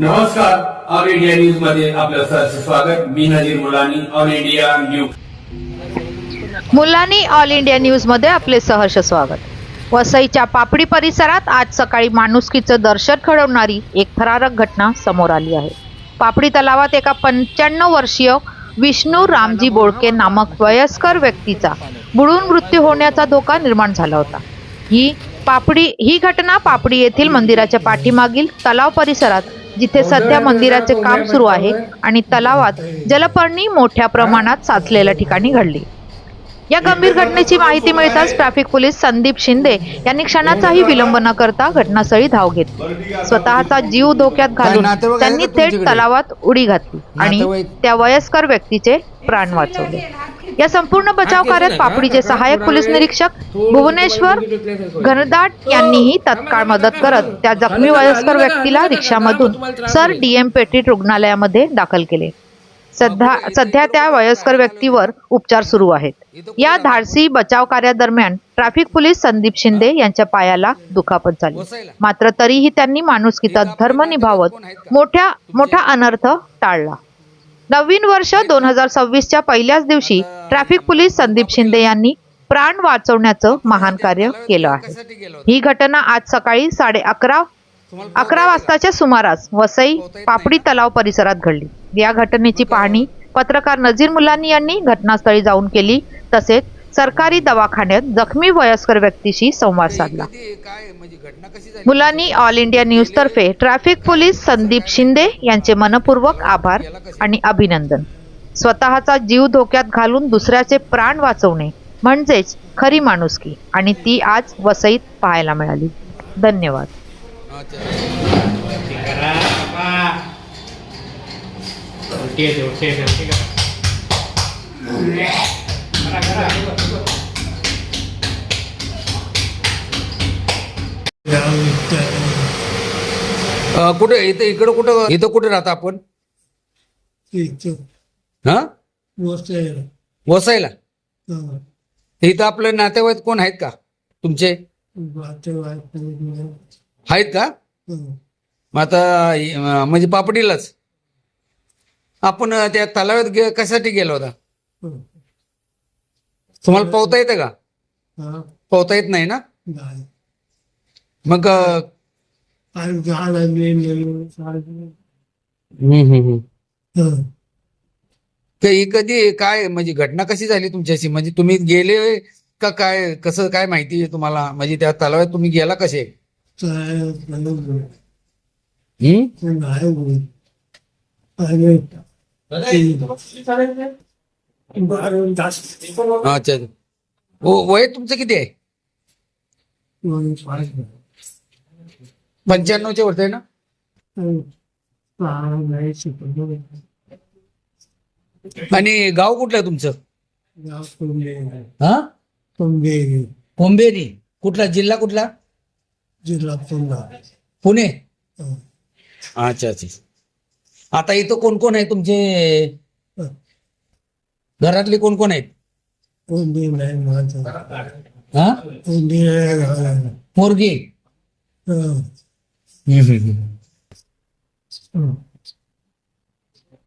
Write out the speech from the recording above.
नमस्कार all India न्यूजमध्ये आपलं सहर्ष स्वागत. मी Nazir Mulani all India news Mulani all India न्यूजमध्ये आपले सहर्ष स्वागत. वसईच्या पापडी परिसरात आज सकाळी माणुसकीचं दर्शन घडवणारी एक थरारक घटना समोर आली आहे. पापडी तलावात एका पंच्याण्णव वर्षीय विष्णू रामजी बोळके नामक वयस्कर व्यक्तीचा बुडून मृत्यू होण्याचा धोका निर्माण झाला होता. ही पापडी ही घटना पापडी येथील मंदिराच्या पाठीमागील तलाव परिसरात जिथे सध्या मंदिराचे काम सुरू आहे आणि तलावात जलपर्णी मोठ्या प्रमाणात साचलेल्या ठिकाणी घडली. या गंभीर घटनेची माहिती मिळताच ट्रॅफिक पोलीस संदीप शिंदे यांनी क्षणाचाही विलंब न करता घटनास्थळी धाव घेतली. स्वतःचा जीव धोक्यात घालून त्यांनी थेट? तलावात उडी घातली आणि? त्या वयस्कर व्यक्तीचे प्राण वाचवले. या संपूर्ण बचाव कार्यात पापडीचे सहाय्यक पोलीस निरीक्षक भुवनेश्वर घनदाट यांनीही तत्काळ मदत करत त्या जखमी वयस्कर व्यक्तीला रिक्षामधून सर डीएम पेटी रुग्णालयामध्ये दाखल केले. सध्या सध्या त्या वयस्कर व्यक्तीवर उपचार सुरू आहेत. या धाडसी बचाव कार्यादरम्यान ट्रॅफिक पोलीस संदीप शिंदे यांच्या पायाला दुखापत झाली. मात्र तरीही त्यांनी माणुसकीचा धर्म निभावत मोठ्या मोठा अनर्थ टाळला. नवीन वर्ष दोन हजार सव्वीसच्या पहिल्याच दिवशी ट्रॅफिक पोलीस संदीप शिंदे यांनी प्राण वाचवण्याचं महान कार्य केलं आहे. ही घटना आज सकाळी साडे अकरा अकरा वाजताच्या सुमारास वसई पापडी तलाव परिसरात घडली. या घटनेची पाहणी पत्रकार नजीर मुलानी यांनी घटनास्थळी जाऊन केली. तसेच सरकारी दवाखान्यात जखमी वयस्कर व्यक्तीशी संवाद साधला. काय म्हणजे घटना कशी झाली? मुलांनी ऑल इंडिया न्यूज तर्फे ट्रॅफिक पोलीस संदीप शिंदे यांचे मनपूर्वक आभार आणि अभिनंदन. स्वतःचा जीव धोक्यात घालून दुसऱ्याचे प्राण वाचवणे म्हणजेच खरी माणुसकी आणि ती आज वसईत पाहायला मिळाली. धन्यवाद. कुठे इथं इकडं कुठं इथं कुठे राहता आपण? हा? वसायला इथं आपले नातेवाईक कोण आहेत का? तुमचे? आहेत का? मग आता म्हणजे पापडीलाच? आपण त्या तलावात गे- कशासाठी गेलो होता? तुम्हाला पोहता येतं का? पोहता येत नाही ना? मग अं, ते ही कधी काय म्हणजे घटना कशी झाली तुमच्याशी? म्हणजे तुम्ही गेले का काय कसं काय माहिती आहे तुम्हाला? म्हणजे त्या तलावात तुम्ही गेला कसे? हम्म? अच्छा. अच्छा. वय तुमचं किती आहे? वरती आहे ना? आणि गाव कुठलं आहे तुमचं? हा? कोंबेरी. कुठला? जिल्हा कुठला? जिल्हा पुणे. अच्छा अच्छा. आता इथं कोण कोण आहे तुमचे? घरातले कोण कोण आहेत? हा. पोरगी. हं. हम्म, हम्म, हम्म. हं.